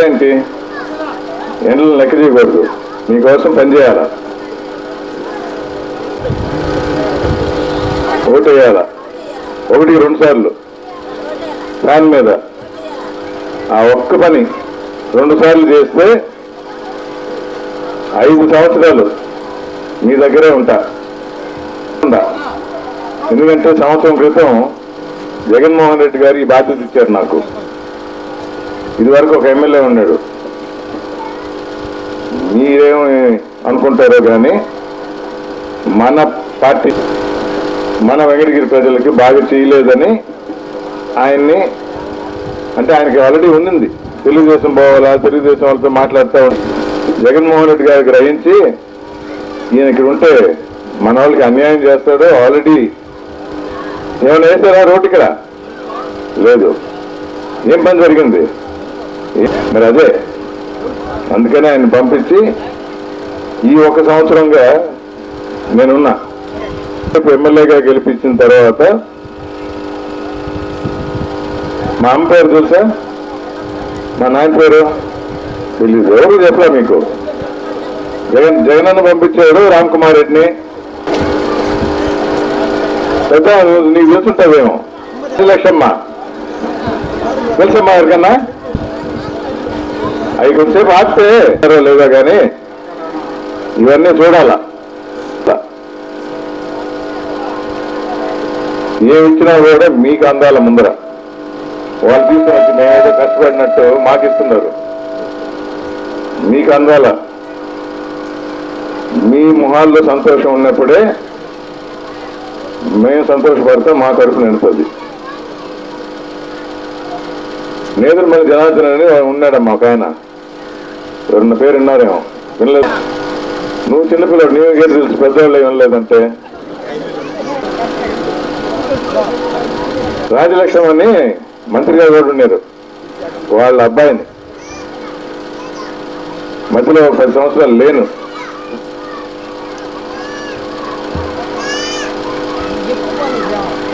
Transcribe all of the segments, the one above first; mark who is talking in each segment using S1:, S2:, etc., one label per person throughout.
S1: ఏంటి? ఎండలు లెక్క చేయకూడదు. మీకోసం పనిచేయాలా ఓటు వేయాలా? ఒకటి రెండు సార్లు. ఫ్యాన్ మీద. ఆ ఒక్క పని రెండు సార్లు చేస్తే ఐదు సంవత్సరాలు మీ దగ్గరే ఉంటా. ఉండా. ఎందుకంటే సంవత్సరం క్రితం జగన్మోహన్ రెడ్డి గారు ఈ బాధ్యత ఇచ్చారు నాకు. ఇదివరకు ఒక ఎమ్మెల్యే ఉన్నాడు. మీరేమి అనుకుంటారో కానీ మన పార్టీ మన వెంకటగిరి ప్రజలకి బాగా చేయలేదని ఆయన్ని అంటే ఆయనకి ఆల్రెడీ ఉండింది తెలుగుదేశం పోవాలా తెలుగుదేశం వాళ్ళతో మాట్లాడుతూ జగన్మోహన్ రెడ్డి గారు గ్రహించి ఈయన ఇక్కడ ఉంటే మన వాళ్ళకి అన్యాయం చేస్తాడు ఆల్రెడీ ఏమైనా వేసారా రోడ్డు ఇక్కడ? లేదు. ఏం పని జరిగింది? మరి అదే. అందుకనే ఆయన పంపించి ఈ ఒక సంవత్సరంగా నేనున్నా. ఎమ్మెల్యేగా గెలిపించిన తర్వాత మా అమ్మ పేరు తెలుసా మా నాయన పేరు? తెలీదు. ఎవరు చెప్పలా మీకు? జగన్ జగనన్న పంపించాడు రామ్ కుమార్ రెడ్డిని. పెద్ద నీకు తెలుసుంటావేమో. లక్షమ్మ తెలుసమ్మా ఎవరికన్నా? అవి కొంచెంసేపు ఆస్తే. సరే లేదా కానీ ఇవన్నీ చూడాలా? ఏమిచ్చినా కూడా మీకు అందాల ముందర. వాళ్ళు తీసుకుని వచ్చి మేమేదో కష్టపడినట్టు మాకు ఇస్తున్నారు. మీకు అందాల. మీ మొహాల్లో సంతోషం ఉన్నప్పుడే మేము సంతోషపడితే మా తరఫున నిలుపుతుంది మరి జనార్దన్ అని ఉన్నాడమ్మా ఒక ఆయన రెండు పేరు విన్నారేమో? వినలేదు. నువ్వు చిన్నపిల్లడు నీవు గేరు తెలుసు పెద్దవాళ్ళు ఏం వినలేదంటే? రాజలక్ష్మి అని మంత్రి గారు కూడా ఉన్నారు వాళ్ళ అబ్బాయిని. మధ్యలో ఒక పది సంవత్సరాలు లేను.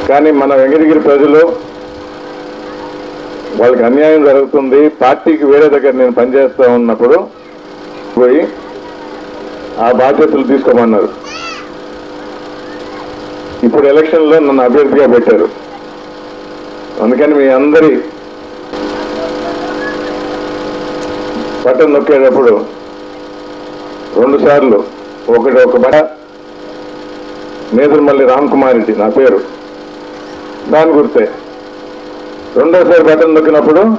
S1: కానీ మన వెంకటగిరి ప్రజలు వాళ్ళకి అన్యాయం జరుగుతుంది పార్టీకి వేరే దగ్గర నేను పనిచేస్తా ఉన్నప్పుడు పోయి ఆ బాధ్యతలు తీసుకోమన్నారు. ఇప్పుడు ఎలక్షన్లో నన్ను అభ్యర్థిగా పెట్టారు. అందుకని మీ అందరి బటన్ నొక్కేటప్పుడు రెండు సార్లు ఒకటి ఒక బట నేదురుమల్లి రామ్ కుమార్ రెడ్డి నా పేరు. దాని గుర్తే. రెండోసారి బటన్ నొక్కినప్పుడు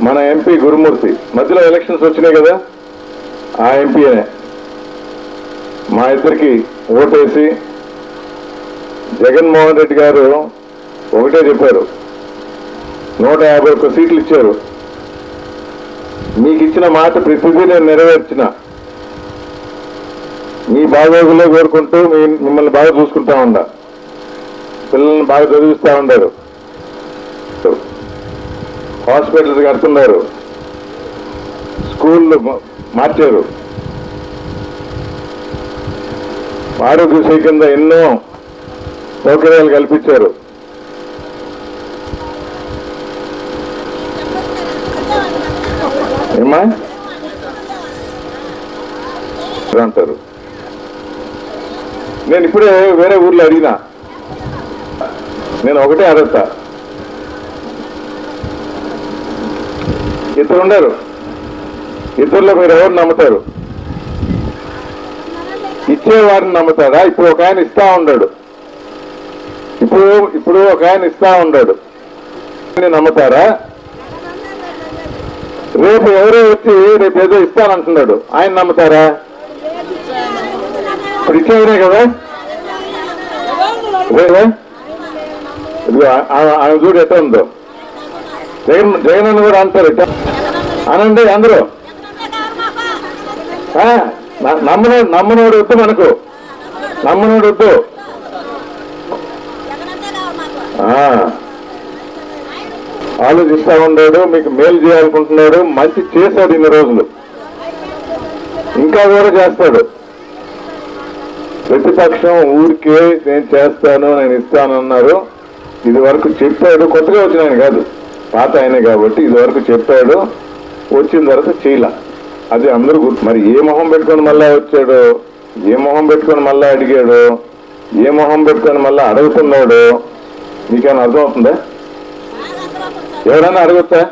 S1: మన ఎంపీ గురుమూర్తి. మధ్యలో ఎలక్షన్స్ వచ్చినాయి కదా ఆ ఎంపీనే మా ఇద్దరికి ఓటేసి జగన్మోహన్ రెడ్డి గారు ఒకటే చెప్పారు. నూట యాభై ఒక్క సీట్లు ఇచ్చారు. మీకు ఇచ్చిన మాట ప్రతిదీ నేను నెరవేర్చిన. మీ బాగోగులే కోరుకుంటూ మిమ్మల్ని బాగా చూసుకుంటా ఉండా. పిల్లల్ని బాగా చదివిస్తూ ఉండారు. హాస్పిటల్స్ కడుతున్నారు. స్కూళ్ళు మార్చారు. ఆరోగ్యశ్రీ కింద ఎన్నో సౌకర్యాలు కల్పించారు. ఏమా అంటారు. నేను ఇప్పుడే వేరే ఊర్లో అడిగినా. నేను ఒకటే అడుగుతా. ఇద్దరు ఉండరు ఇద్దరులో మీరు ఎవరు నమ్ముతారు? ఇచ్చేవారిని నమ్ముతారా? ఇప్పుడు ఒక ఆయన ఇస్తా ఉన్నాడు ఇప్పుడు ఇప్పుడు ఒక ఆయన ఇస్తా ఉన్నాడు నమ్ముతారా? రేపు ఎవరో వచ్చి రేపు ఏదో ఇస్తానంటున్నాడు. ఆయన నమ్ముతారా? ఇప్పుడు ఇచ్చేవరే కదా? ఆమె చూడు ఎట్లా ఉందో? జగన్ జగన్ అని కూడా అంటారు అనండి అందరూ. ఆ, నమ్మనోడు నమ్మనోడు వద్దు మనకు. నమ్మనోడు వద్దు ఆలోచిస్తా ఉన్నాడు మీకు మేలు చేయాలనుకుంటున్నాడు మంచి చేశాడు ఇన్ని రోజులు. ఇంకా కూడా చేస్తాడు. ప్రతిపక్షం ఊరికే నేను చేస్తాను నేను ఇస్తాను అన్నారు ఇది వరకు చెప్పాడు కొత్తగా వచ్చిన ఆయన కాదు. పాత ఆయనే కాబట్టి ఇది వరకు చెప్పాడు. వచ్చిన తర్వాత చేయలా. అది అందరూ మరి ఏ మొహం పెట్టుకొని మళ్ళా వచ్చాడు ఏ మొహం పెట్టుకొని మళ్ళా అడిగాడు ఏ మొహం పెట్టుకొని మళ్ళా అడుగుతున్నాడు నీకేమైనా అర్థమవుతుందా? ఎవరైనా అడగొచ్చా?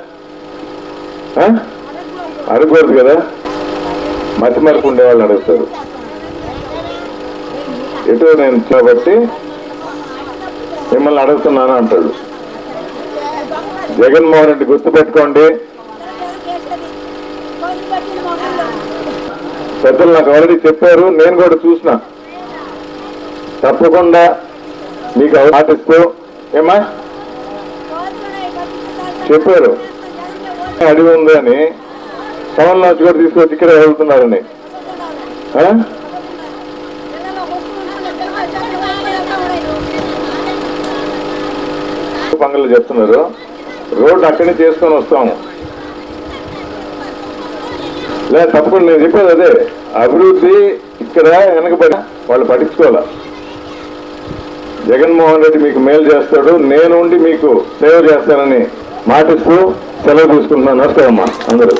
S1: అడగకూడదు కదా. మతి మరకు ఉండేవాళ్ళు అడుగుతారు. ఎటు నేను కాబట్టి మిమ్మల్ని అడుగుతున్నాను అంటాడు. జగన్మోహన్ రెడ్డి గుర్తుపెట్టుకోండి. పెద్దలు నాకు ఆల్రెడీ చెప్పారు నేను కూడా చూసిన. తప్పకుండా మీకు పాటిస్తూ ఏమా చెప్పారు. అడిగి ఉందని అని టౌన్ కూడా తీసుకొచ్చి ఇక్కడ వెళ్తున్నారని. పంగలు చెప్తున్నారు. రోడ్డు అక్కడే చేసుకొని వస్తాము. లేదు తప్పకుండా నేను చెప్పేది అదే. అభివృద్ధి ఇక్కడ వెనకబడి వాళ్ళు పట్టించుకోవాలి? జగన్మోహన్ రెడ్డి మీకు మేలు చేస్తాడు నేను ఉండి మీకు సేవ చేస్తానని మాటిస్తూ సెలవు తీసుకుంటున్నాను. నమస్కారం అమ్మా అందరూ.